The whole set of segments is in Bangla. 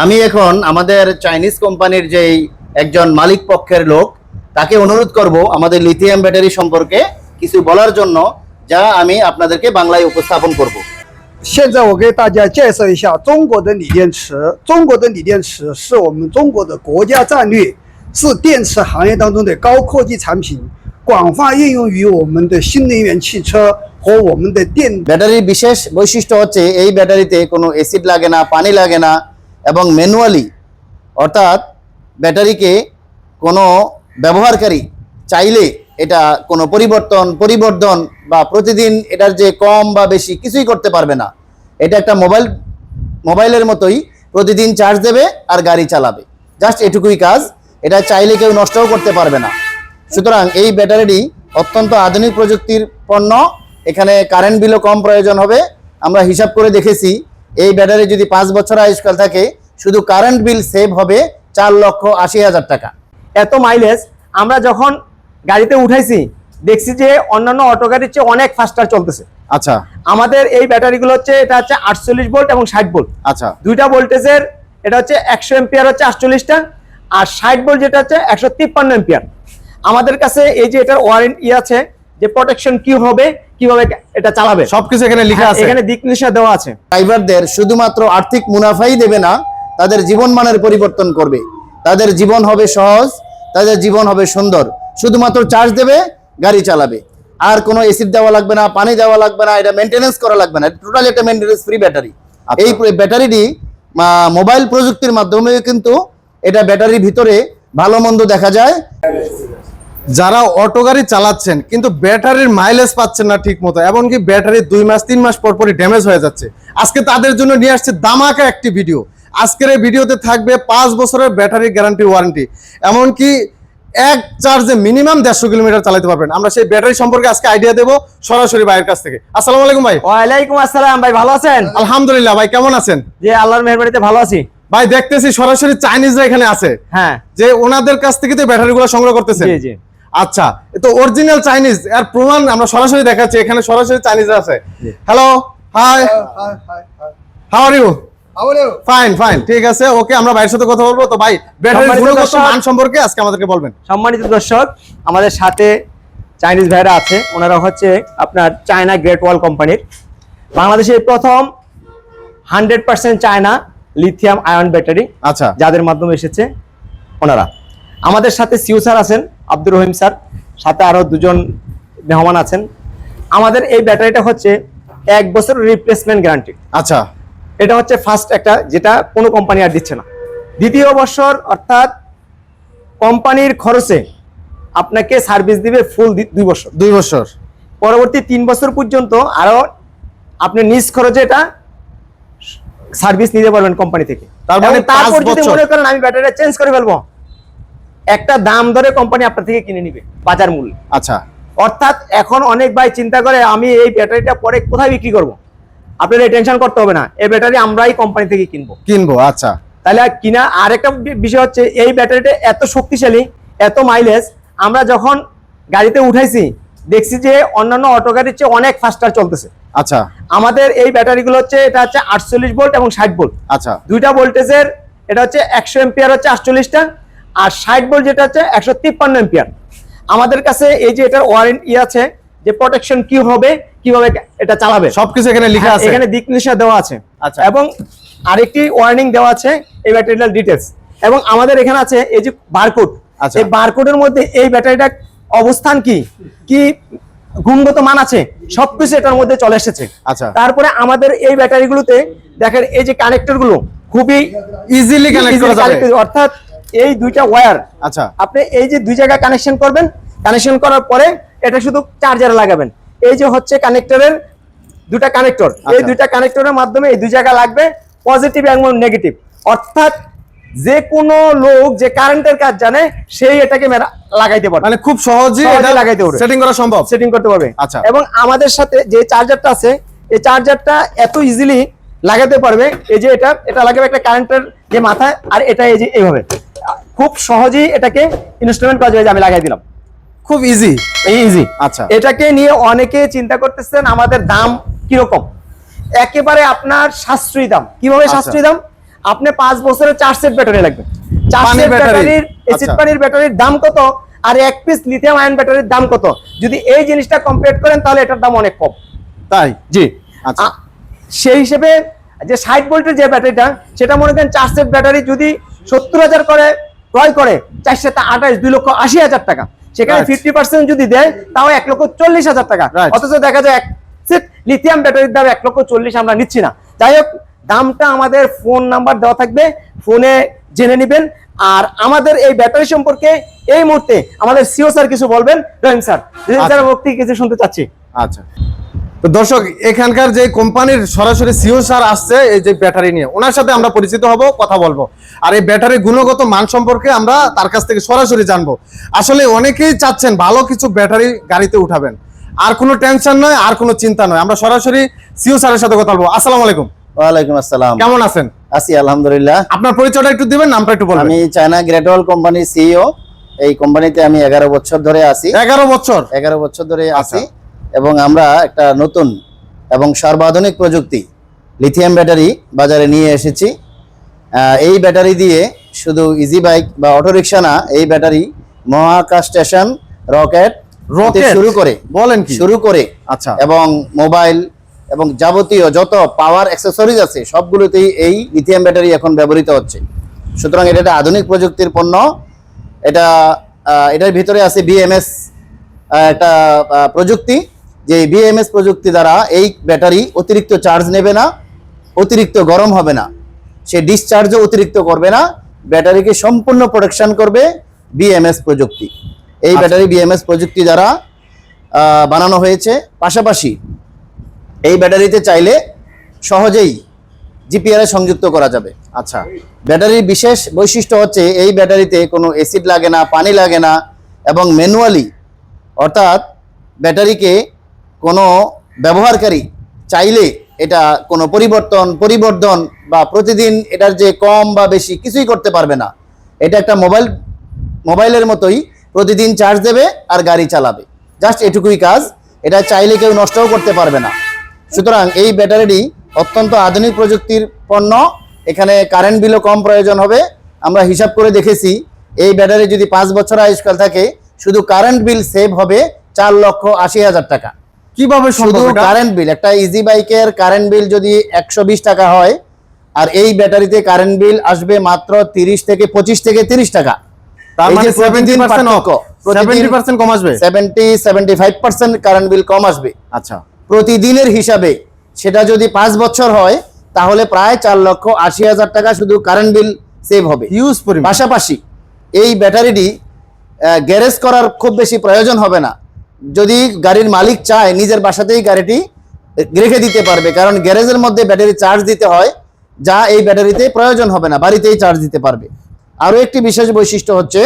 আমি এখন আমাদের চাইনিজ কোম্পানির যেই একজন মালিক পক্ষের লোক তাকে অনুরোধ করব আমাদের লিথিয়াম ব্যাটারি সম্পর্কে কিছু বলার জন্য যা আমি আপনাদেরকে বাংলায় উপস্থাপন করব 现在我给大家介绍一下中国的锂电池。中国的锂电池是我们中国的国家战略，是电池行业当中的高科技产品，广泛应用于我们的新能源汽车和我们的电 ব্যাটারির বিশেষ বৈশিষ্ট্য হচ্ছে এই ব্যাটারিতে কোনো অ্যাসিড লাগে না পানি লাগে না এবং ম্যানুয়ালি অর্থাৎ ব্যাটারিকে কোনো ব্যবহারকারী চাইলে এটা কোনো পরিবর্তন, পরিবর্ধন বা প্রতিদিন এটার যে কম বা বেশি কিছুই করতে পারবে না। এটা একটা মোবাইল মোবাইলের মতোই প্রতিদিন চার্জ দেবে আর গাড়ি চালাবে। জাস্ট এটুকুই কাজ, এটা চাইলে কেউ নষ্টও করতে পারবে না। সুতরাং এই ব্যাটারিটি অত্যন্ত আধুনিক প্রযুক্তির পণ্য, এখানে কারেন্ট বিলও কম প্রয়োজন হবে। আমরা হিসাব করে দেখেছি এই ব্যাটারি যদি পাঁচ বছর আয়ুষ্কাল থাকে শুধু কারেন্ট বিল সেভ হবে চার লক্ষ আশি হাজার টাকা। এত মাইলেজ আমরা যখন গাড়িতে উঠাইছি দেখছি যে অন্যান্য অটো গাড়ির চেয়ে অনেক ফাস্টার চলতেছে। আচ্ছা। আমাদের এই ব্যাটারিগুলো হচ্ছে এটা হচ্ছে আটচল্লিশ ভোল্ট এবং ষাট ভোল্ট আচ্ছা। দুইটা ভোল্টেজের এটা হচ্ছে একশো এম্পিয়ার হচ্ছে আটচল্লিশটা আর ষাট ভোল্ট যেটা হচ্ছে একশো তিপ্পান্ন এম্পিয়ার আমাদের কাছে এই যে এটার ওয়ারেন্টি আছে যে প্রোটেকশন কি হবে কীভাবে এটা চালাবে। সবকিছু এখানে লেখা হ্যাঁ, আছে। এখানে দিক নির্দেশনা দেওয়া আছে। ড্রাইভারদের শুধুমাত্র আর্থিক মুনাফাই দেবে না তাদের জীবন মানের পরিবর্তন করবে। তাদের জীবন হবে সহজ তাদের জীবন হবে সুন্দর। শুধুমাত্র চার্জ দেবে গাড়ি চালাবে। আর কোনো এসিড দেওয়া লাগবে না পানি দেওয়া লাগবে না এটা মেনটেনেন্স করা লাগবে না টোটালি একটা মেনটেনেন্স ফ্রি ব্যাটারি এই ব্যাটারিটি মোবাইল প্রযুক্তির মাধ্যমে কিন্তু এটা ব্যাটারির ভিতরে ভালো মন্দ দেখা যায়। যারা অটো গাড়ি চালাচ্ছেন কিন্তু ব্যাটারির মাইলেজ পাচ্ছেন না ঠিক মতো এমনকি ব্যাটারি দুই মাস তিন মাস পর পরই ড্যামেজ হয়ে যাচ্ছে। আজকে তাদের জন্য নিয়ে আসছে দামাকা একটি ভিডিও আজকের এই ভিডিওতে থাকবে পাঁচ বছরের ব্যাটারি গ্যারান্টি ওয়ারেন্টি এমনকি এক চার্জে মিনিমাম দেড়শো কিলোমিটার চালাতে পারবেন। আমরা সেই ব্যাটারি সম্পর্কে আজকে আইডিয়া দেবো সরাসরি ভাইয়ের কাছ থেকে। আসসালামু আলাইকুম ভাই। ওয়ালাইকুম আসসালাম ভাই ভালো আছেন? আলহামদুলিল্লাহ ভাই কেমন আছেন? যে আল্লাহর মেহরবানিতে ভালো আছি। ভাই দেখতেছি সরাসরি চাইনিজরা এখানে আছে। হ্যাঁ। যে ওনাদের কাছ থেকে তো ব্যাটারিগুলো সংগ্রহ করতেছে জি জি। আচ্ছা তো অরিজিনাল চাইনিজ এর প্রমাণ আমরা সরাসরি দেখাচ্ছি এখানে সরাসরি চাইনিজ আছে। Hello hi how are you fine fine ঠিক আছে ওকে আমরা ভাইয়ের সাথে কথা বলব। তো ভাই গুণগত মান সম্পর্কে আজকে আমাদেরকে বলবেন। সম্মানিত দর্শক আমাদের সাথে চাইনিজ ভাইরা আছে ওনারা হচ্ছে আপনার চায়না গ্রেট ওয়াল কোম্পানির বাংলাদেশের প্রথম hundred percent China lithium ion battery আচ্ছা। যাদের মাধ্যমে এসেছে ওনারা। আমাদের সাথে সিউ স্যার আছেন আব্দুর রহিম স্যার সাথে আরও দুজন মেহমান আছেন। আমাদের এই ব্যাটারিটা হচ্ছে এক বছর রিপ্লেসমেন্ট গ্যারান্টি আচ্ছা। এটা হচ্ছে ফার্স্ট একটা যেটা কোনো কোম্পানি আর দিচ্ছে না। দ্বিতীয় বছর অর্থাৎ কোম্পানির খরচে আপনাকে সার্ভিস দিবে ফুল দুই বছর। দুই বছর। পরবর্তী তিন বছর পর্যন্ত আরও আপনি নিজ খরচে এটা সার্ভিস নিতে পারবেন কোম্পানি থেকে। তার মানে তারপর যদি মনে করেন আমি ব্যাটারিটা চেঞ্জ করে ফেলব একটা দাম ধরে কোম্পানি আপনার থেকে কিনে নিবে বাজার মূল্য। আচ্ছা। অর্থাৎ এখন অনেক ভাই চিন্তা করে আমি এই ব্যাটারিটা পরে কোথায় বিক্রি করব? আপনার টেনশন করতে হবে না এই ব্যাটারি আমরাই কোম্পানি থেকে কিনবো। কিনবো আচ্ছা। তাহলে কিনা আরেকটা বিষয় হচ্ছে এই ব্যাটারিটা এত শক্তিশালী এত মাইলেজ আমরা যখন গাড়িতে উঠাইছি দেখছি যে অন্যান্য অটো গাড়ির চেয়ে অনেক ফাস্টার চলতেছে। আচ্ছা। আমাদের এই ব্যাটারিগুলো হচ্ছে এটা হচ্ছে আটচল্লিশ ভোল্ট এবং ষাট ভোল্ট আচ্ছা। দুইটা ভোল্টেজের এটা হচ্ছে একশো এম্পিয়ার হচ্ছে আটচল্লিশটা আর ষাট ভোল্ট যেটা হচ্ছে একশো তিপ্পান্ন এম্পিয়ার আমাদের কাছে এই যে এটার ওয়ারেন্টি আছে যে প্রোটেকশন কি হবে কীভাবে এটা চালাবে। সবকিছু এখানে লেখা হ্যাঁ, আছে। এখানে দিক নির্দেশনা দেওয়া আছে। আচ্ছা। এবং আরেকটি ওয়ার্নিং দেওয়া আছে এই ব্যাটারিটার ডিটেলস এবং আমাদের এখানে আছে এই যে বারকোড আচ্ছা। এই বারকোডের মধ্যে এই ব্যাটারিটা অবস্থান কি? কি গুণগত মান আছে? সবকিছু এটার মধ্যে চলে এসেছে। আচ্ছা। তারপরে আমাদের এই ব্যাটারিগুলোতে দেখেন এই যে কানেক্টরগুলো খুবই ইজিলি কানেক্ট করা যাবে। অর্থাৎ এই দুইটা ওয়্যার আচ্ছা। আপনি এই যে দুই জায়গায় কানেকশন করবেন কানেকশন করার পরে এটা শুধু চার্জারে লাগাবেন। এই যে হচ্ছে কানেক্টরের দুটা কানেক্টর এই আচ্ছা। দুইটা কানেক্টরের মাধ্যমে এই দুই জায়গা লাগবে পজিটিভ এবং নেগেটিভ অর্থাৎ যে কোনো লোক যে কারেন্টের কাজ জানে সেই এটাকে লাগাইতে পারবে। মানে খুব সহজেই সহজে এটা লাগাইতে পারবে। সেটিং করা সম্ভব। সেটিং করতে পারবে। আচ্ছা। এবং আমাদের সাথে যে চার্জারটা আছে এই চার্জারটা এত ইজিলি লাগাতে পারবে এই যে এটা এটা লাগাবে একটা কারেন্টের যে মাথায় আর এটা এই যে এইভাবে। খুব সহজেই এটাকে ইনস্ট্রুমেন্ট করা যায় যে আমি লাগাই দিলাম। খুব ইজি ইজি আচ্ছা। এটাকে নিয়ে অনেকে চিন্তা করতেছেন আমাদের দাম কীরকম। একেবারে আপনার সাশ্রয়ী দাম। কীভাবে আচ্ছা। সাশ্রয়ী দাম? আপনি পাঁচ বছরের চার সেট ব্যাটারি লাগবে। চার সেট ব্যাটারির এসিড আচ্ছা। পানির ব্যাটারির দাম কত? আর এক পিস লিথিয়াম আয়ন ব্যাটারির দাম কত? যদি এই জিনিসটা কমপ্লিট করেন তাহলে এটার দাম অনেক কম। তাই? জি। আচ্ছা। সেই হিসেবে যে ষাট ভোল্টের যে ব্যাটারিটা সেটা মনে করেন চার সেট ব্যাটারি যদি সত্তর হাজার করে ক্রয় করে চার সাথে আঠাশ দুই লক্ষ আশি হাজার টাকা। সেখানে ফিফটি পার্সেন্ট যদি দেয় তাও এক লক্ষ চল্লিশ হাজার টাকা। অথচ দেখা যায় এক সেট লিথিয়াম ব্যাটারির দাম এক লক্ষ চল্লিশ আমরা নিচ্ছি না। যাই হোক দামটা আমাদের ফোন নাম্বার দেওয়া থাকবে ফোনে জেনে নেবেন। আর আমাদের এই ব্যাটারি সম্পর্কে এই মুহূর্তে আমাদের সিও স্যার কিছু বলবেন। রহিম স্যার রহিম আচ্ছা। স্যার মুক্তি কিছু শুনতে চাচ্ছি। আচ্ছা। তো দর্শক এখানকার যে কোম্পানির সরাসরি সিও স্যার আসছে এই যে ব্যাটারি নিয়ে ওনার সাথে আমরা পরিচিত হব কথা বলব। আর এই ব্যাটারির গুণগত মান সম্পর্কে আমরা তার কাছ থেকে সরাসরি জানব। আসলে অনেকেই চাচ্ছেন ভালো কিছু ব্যাটারি গাড়িতে উঠাবেন। আর কোনো টেনশন নয় আর কোনো চিন্তা নয়। আমরা সরাসরি সিও স্যারের সাথে কথা বলব। আসসালামু আলাইকুম। ওয়ালাইকুম আসসালাম। কেমন আছেন? আছি আলহামদুলিল্লাহ। আপনার পরিচয়টা একটু দিবেন নামটা একটু বলবেন। আমি চায়না গ্রেট ওয়াল কোম্পানির সিইও এই কোম্পানিতে আমি এগারো বছর ধরে আছি। এগারো বছর? এগারো বছর ধরে আচ্ছা। আছি এবং আমরা একটা নতুন এবং সর্বাধুনিক প্রযুক্তি লিথিয়াম ব্যাটারি বাজারে নিয়ে এসেছি। এই ব্যাটারি দিয়ে শুধু ইজি বাইক বা অটোরিকশা না এই ব্যাটারি মহাকাশ স্টেশন রকেট রকেট শুরু করে বলেন কি? শুরু করে আচ্ছা। এবং মোবাইল এবং যাবতীয় যত পাওয়ার অ্যাক্সেসরিজ আছে সবগুলোতেই এই লিথিয়াম ব্যাটারি এখন ব্যবহৃত হচ্ছে। সুতরাং এটা একটা আধুনিক প্রযুক্তির পণ্য। এটা এটার ভিতরে আছে বিএমএস একটা প্রযুক্তি। যে বিএমএস প্রযুক্তি দ্বারা এই ব্যাটারি অতিরিক্ত চার্জ নেবে না অতিরিক্ত গরম হবে না। সে ডিসচার্জও অতিরিক্ত করবে না ব্যাটারিকে সম্পূর্ণ প্রোটেকশন করবে বিএমএস প্রযুক্তি। এই আচ্ছা। ব্যাটারি বিএমএস প্রযুক্তি দ্বারা বানানো হয়েছে। পাশাপাশি এই ব্যাটারিতে চাইলে সহজেই জিপিআর সংযুক্ত করা যাবে। আচ্ছা। ব্যাটারির বিশেষ বৈশিষ্ট্য হচ্ছে এই ব্যাটারিতে কোনো অ্যাসিড লাগে না পানি লাগে না এবং ম্যানুয়ালি অর্থাৎ ব্যাটারিকে কোনো ব্যবহারকারী চাইলে এটা কোনো পরিবর্তন, পরিবর্ধন বা প্রতিদিন এটার যে কম বা বেশি কিছুই করতে পারবে না। এটা একটা মোবাইল, মোবাইলের মতোই প্রতিদিন চার্জ দেবে আর গাড়ি চালাবে। জাস্ট এটুকুই কাজ। এটা চাইলে কেউ নষ্টও করতে পারবে না। সুতরাং এই ব্যাটারিটি অত্যন্ত আধুনিক প্রযুক্তির পণ্য। এখানে কারেন্ট বিলও কম প্রয়োজন হবে। আমরা হিসাব করে দেখেছি, এই ব্যাটারি যদি পাঁচ বছর আয়ুষ্কাল থাকে, শুধু কারেন্ট বিল সেভ হবে চার লক্ষ আশি হাজার টাকা। কীভাবে শুধু কারেন্ট বিল একটা ইজি বাইকের কারেন্ট বিল যদি একশো বিশ টাকা হয় আর এই ব্যাটারিতে কারেন্ট বিল আসবে মাত্র তিরিশ থেকে পঁচিশ থেকে তিরিশ টাকা। তার মানে প্রতিদিন 70% off, 70% কম আসবে? Seventy seventy five percent current bill কম আসবে। আচ্ছা। প্রতিদিনের হিসাবে সেটা যদি পাঁচ বছর হয় তাহলে প্রায় চার লক্ষ আশি হাজার টাকা শুধু কারেন্ট বিল সেভ হবে। পরিমাণ। পাশাপাশি এই ব্যাটারিটি গ্যারেজ করার খুব বেশি প্রয়োজন হবে না। যদি গাড়ির মালিক চায় নিজের বাসাতেই গাড়িটি রেখে দিতে পারবে। কারণ গ্যারেজের মধ্যে ব্যাটারি চার্জ দিতে হয় যা এই ব্যাটারিতে প্রয়োজন হবে না বাড়িতেই চার্জ দিতে পারবে। আরও একটি বিশেষ বৈশিষ্ট্য হচ্ছে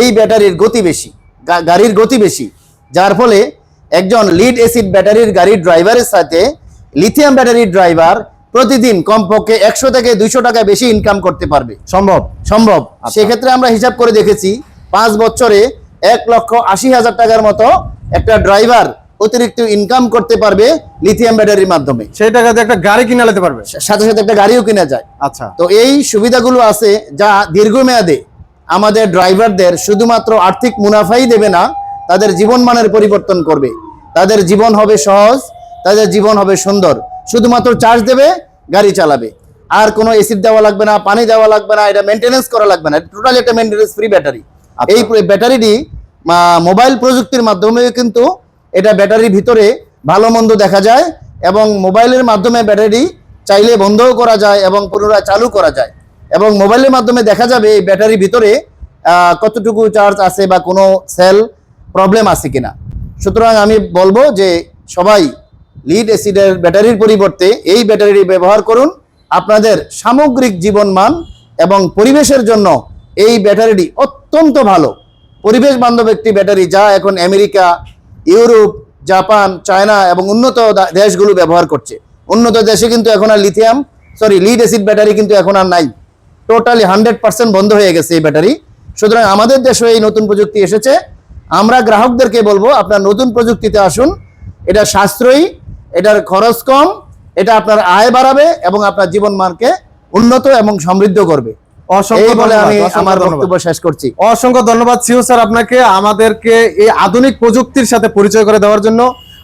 এই ব্যাটারির গতি বেশি গাড়ির গতি বেশি। যার ফলে একজন লিড অ্যাসিড ব্যাটারির গাড়ির ড্রাইভারের সাথে লিথিয়াম ব্যাটারির ড্রাইভার প্রতিদিন কমপক্ষে একশো থেকে দুইশো টাকা বেশি ইনকাম করতে পারবে। সম্ভব? সম্ভব। আচ্ছা। সেক্ষেত্রে আমরা হিসাব করে দেখেছি পাঁচ বছরে এক লক্ষ আশি হাজার টাকার মতো একটা ড্রাইভার অতিরিক্ত ইনকাম করতে পারবে লিথিয়াম ব্যাটারির মাধ্যমে। সেই টাকাতে একটা গাড়ি কিনে নিতে পারবে? সাথে সাথে একটা গাড়িও কিনা যায়। আচ্ছা। তো এই সুবিধাগুলো আছে যা দীর্ঘমেয়াদে আমাদের ড্রাইভারদের শুধুমাত্র আর্থিক মুনাফাই দেবে না তাদের জীবন মানের পরিবর্তন করবে। তাদের জীবন হবে সহজ তাদের জীবন হবে সুন্দর। শুধুমাত্র চার্জ দেবে গাড়ি চালাবে। আর কোনো এসিড দেওয়া লাগবে না পানি দেওয়া লাগবে না এটা মেনটেনেন্স করা লাগবে না। টোটাল একটা মেনটেনেন্স ফ্রি ব্যাটারি। এই ব্যাটারিটি মোবাইল প্রযুক্তির মাধ্যমে কিন্তু এটা ব্যাটারির ভিতরে ভালো মন্দ দেখা যায় এবং মোবাইলের মাধ্যমে ব্যাটারি চাইলে বন্ধও করা যায় এবং পুনরায় চালু করা যায়। এবং মোবাইলের মাধ্যমে দেখা যাবে এই ব্যাটারির ভিতরে কতটুকু চার্জ আছে বা কোনো সেল প্রবলেম আছে কিনা। সুতরাং আমি বলব যে সবাই লিড অ্যাসিডের ব্যাটারির পরিবর্তে এই ব্যাটারি ব্যবহার করুন। আপনাদের সামগ্রিক জীবনমান এবং পরিবেশের জন্য এই ব্যাটারিটি অত্যন্ত ভালো। পরিবেশ বান্ধব একটি ব্যাটারি যা এখন আমেরিকা, ইউরোপ, জাপান, চায়না এবং উন্নত দেশগুলো ব্যবহার করছে। উন্নত দেশে কিন্তু এখন আর lithium sorry lead acid battery কিন্তু এখন আর নাই। টোটালি হান্ড্রেড পার্সেন্ট বন্ধ হয়ে গেছে এই ব্যাটারি। সুতরাং আমাদের দেশে এই নতুন প্রযুক্তি এসেছে। আমরা গ্রাহকদেরকে বলব, আপনার নতুন প্রযুক্তিতে আসুন। এটা সাশ্রয়ী, এটার খরচ কম, এটা আপনার আয় বাড়াবে এবং আপনার জীবন মানকে উন্নত এবং সমৃদ্ধ করবে। এই বলে ধন্যবাদ, আমি অসংখ্য আমার ধন্যবাদ। বক্তব্য শেষ করছি। অসংখ্য ধন্যবাদ সিও স্যার আপনাকে আমাদেরকে এই আধুনিক প্রযুক্তির সাথে পরিচয় করে দেওয়ার জন্য।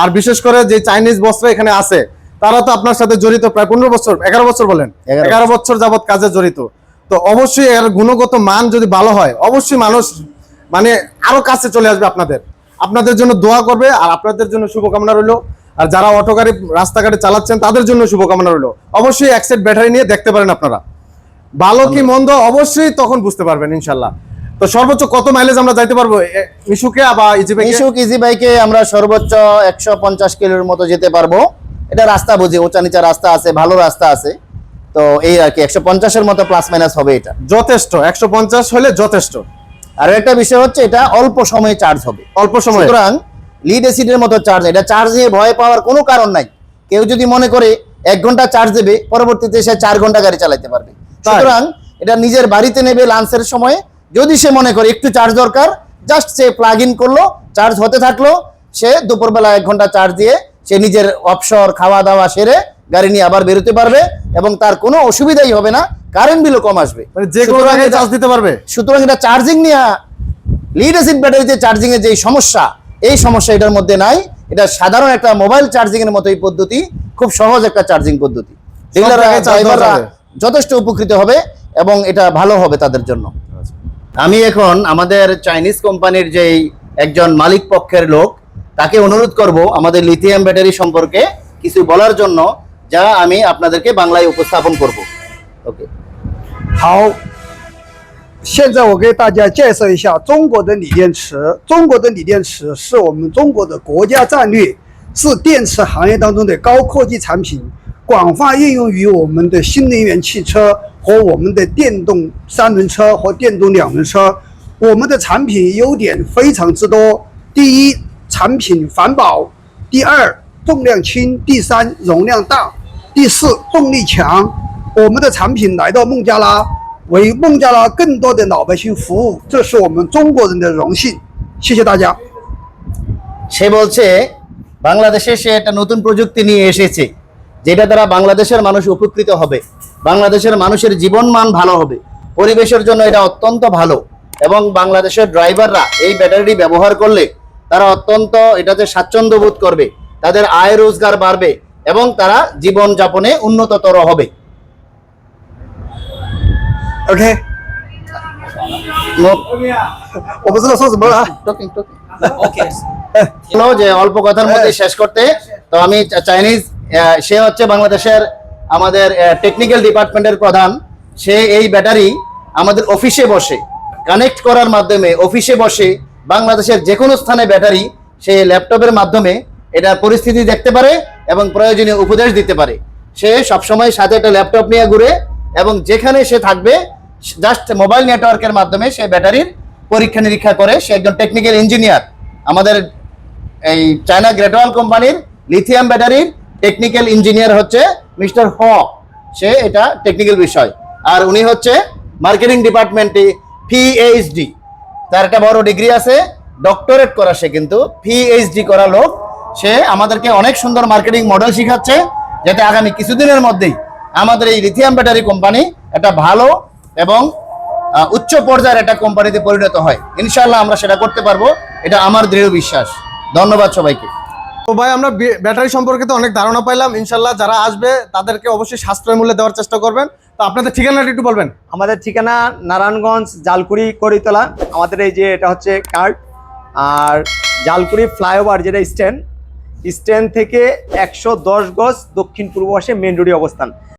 আর বিশেষ করে যে চাইনিজ বস্ত্র এখানে আছে তারা তো আপনার সাথে জড়িত প্রায় পনেরো বছর এগারো বছর বলেন? এগারো বছর। যাবত কাজে জড়িত। তো অবশ্যই এর গুণগত মান যদি ভালো হয় অবশ্যই মানুষ মানে আরও কাছে চলে আসবে আপনাদের। আপনাদের জন্য দোয়া করবে আর আপনাদের জন্য শুভকামনা রইল। আর যারা অটো গাড়ি রাস্তাঘাটে চালাচ্ছেন তাদের জন্য শুভকামনা রইল। অবশ্যই এক সেট ব্যাটারি নিয়ে দেখতে পারেন আপনারা। ভালো কি মন্দ অবশ্যই তখন বুঝতে পারবেন ইনশাল্লাহ। তো সর্বোচ্চ কত মাইলেজ আমরা যাইতে পারব? মিশুকে বা ইজিপে মিশুক ইজি বাইকে আমরা সর্বোচ্চ একশো পঞ্চাশ কিলোর মতো যেতে পারব। এটা রাস্তা বুঝি উঁচা নিচা রাস্তা আছে ভালো রাস্তা আছে। তো এই আর কি একশো পঞ্চাশের মতো প্লাস মাইনাস হবে এটা। যথেষ্ট একশো পঞ্চাশ হলে যথেষ্ট। আর একটা বিষয় হচ্ছে এটা অল্প সময়ে চার্জ হবে। অল্প সময়। সুতরাং লিড অ্যাসিডের মতো চার্জ এটা চার্জ নিয়ে ভয় পাওয়ার কোনো কারণ নাই। কেউ যদি মনে করে এক ঘণ্টা চার্জ দেবে পরবর্তীতে সে চার ঘণ্টা গাড়ি চালাতে পারবে। সুতরাং এটা নিজের বাড়িতে নেবে লাঞ্চের সময়। যদি সে মনে করে একটু চার্জ দরকার জাস্ট সে প্লাগ ইন করল চার্জ হতে থাকল সে দুপুরবেলা এক ঘণ্টা চার্জ দিয়ে সে নিজের অবসর খাওয়া দাওয়া সেরে গাড়ি নিয়ে আবার বেরোতে পারবে এবং তার কোনো অসুবিধাই হবে না কারেন্ট বিলও কম আসবে। মানে যে কোনো চার্জ দিতে পারবে? সুতরাং এটা চার্জিং নিয়ে লিড অ্যাসিড ব্যাটারিতে চার্জিং এর যে সমস্যা এই সমস্যা এটার মধ্যে নাই। এটা সাধারণ একটা মোবাইল চার্জিং এর মতো এই পদ্ধতি খুব সহজ একটা চার্জিং পদ্ধতি। ডিলাররা জায়গায় charge দেওয়া ড্রাইভাররা যাবে। যথেষ্ট উপকৃত হবে এবং এটা ভালো হবে তাদের জন্য আমি এখন আমাদের চাইনিজ কোম্পানির যেই একজন মালিক পক্ষের লোক তাকে অনুরোধ করব আমাদের লিথিয়াম ব্যাটারি সম্পর্কে কিছু বলার জন্য যা আমি আপনাদেরকে বাংলায় উপস্থাপন করব ওকে 好，现在我给大家介绍一下中国的锂电池。中国的锂电池是我们中国的国家战略，是电池行业当中的高科技产品， 广泛应用于我们的新能源汽车和我们的电动三轮车和电动两轮车。我们的产品优点非常之多：第一，产品环保；第二，重量轻；第三，容量大；第四，动力强。我们的产品来到孟加拉，为孟加拉更多的老百姓服务，这是我们中国人的荣幸。谢谢大家。 সে বলছে বাংলাদেশে সে একটা নতুন প্রযুক্তি নিয়ে এসেছে যেটা দ্বারা বাংলাদেশের মানুষ উপকৃত হবে বাংলাদেশের মানুষের জীবন মান ভালো হবে পরিবেশের জন্য এটা অত্যন্ত ভালো এবং বাংলাদেশের ড্রাইভাররা এই ব্যাটারিটি ব্যবহার করলে তারা অত্যন্ত এটাতে স্বাচ্ছন্দ্য বোধ করবে তাদের আয় রোজগার বাড়বে এবং তারা জীবন যাপনে উন্নততর হবে। ওঠে যে অল্প কথার মধ্যে শেষ করতে তো আমি চাইনিজ সে হচ্ছে বাংলাদেশের আমাদের টেকনিক্যাল ডিপার্টমেন্টের প্রধান। সে এই ব্যাটারি আমাদের অফিসে বসে কানেক্ট করার মাধ্যমে অফিসে বসে বাংলাদেশের যে কোনো স্থানে ব্যাটারি সে ল্যাপটপের মাধ্যমে এটা পরিস্থিতি দেখতে পারে এবং প্রয়োজনীয় উপদেশ দিতে পারে। সে সবসময় সাথে একটা ল্যাপটপ নিয়ে ঘুরে এবং যেখানে সে থাকবে জাস্ট মোবাইল নেটওয়ার্কের মাধ্যমে সে ব্যাটারির পরীক্ষা নিরীক্ষা করে। সে একজন টেকনিক্যাল ইঞ্জিনিয়ার আমাদের এই চায়না গ্রেটওয়াল কোম্পানির লিথিয়াম ব্যাটারির টেকনিক্যাল ইঞ্জিনিয়ার হচ্ছে মিস্টার হ। সে এটা টেকনিক্যাল বিষয়। আর উনি হচ্ছে মার্কেটিং ডিপার্টমেন্টে পিএইচডি তার একটা বড় ডিগ্রি আছে ডক্টরেট করা সে কিন্তু পিএইচডি করা লোক। সে আমাদেরকে অনেক সুন্দর মার্কেটিং মডেল শিখাচ্ছে, যাতে আগামী কিছুদিনের মধ্যেই আমাদের এই লিথিয়াম ব্যাটারি কোম্পানি একটা ভালো এবং উচ্চ পর্যায়ের একটা কোম্পানিতে পরিণত হয়। ইনশাল্লাহ আমরা সেটা করতে পারব, এটা আমার দৃঢ় বিশ্বাস। ধন্যবাদ সবাইকে। তো ভাই, আমরা ব্যাটারি সম্পর্কে তো অনেক ধারণা পাইলাম। ইনশাল্লাহ যারা আসবে, তাদেরকে অবশ্যই সাশ্রয় মূল্যে দেওয়ার চেষ্টা করবেন। তো আপনাদের ঠিকানাটা একটু বলবেন। আমাদের ঠিকানা নারায়ণগঞ্জ জালকুড়ি করিতলা। আমাদের এই যে এটা হচ্ছে কার্ড। আর জালকুড়ি ফ্লাইওভার যেটা স্ট্যান্ড স্ট্যান্ড থেকে একশো দশ গজ দক্ষিণ পূর্ব পাশে মেন রোডে অবস্থান।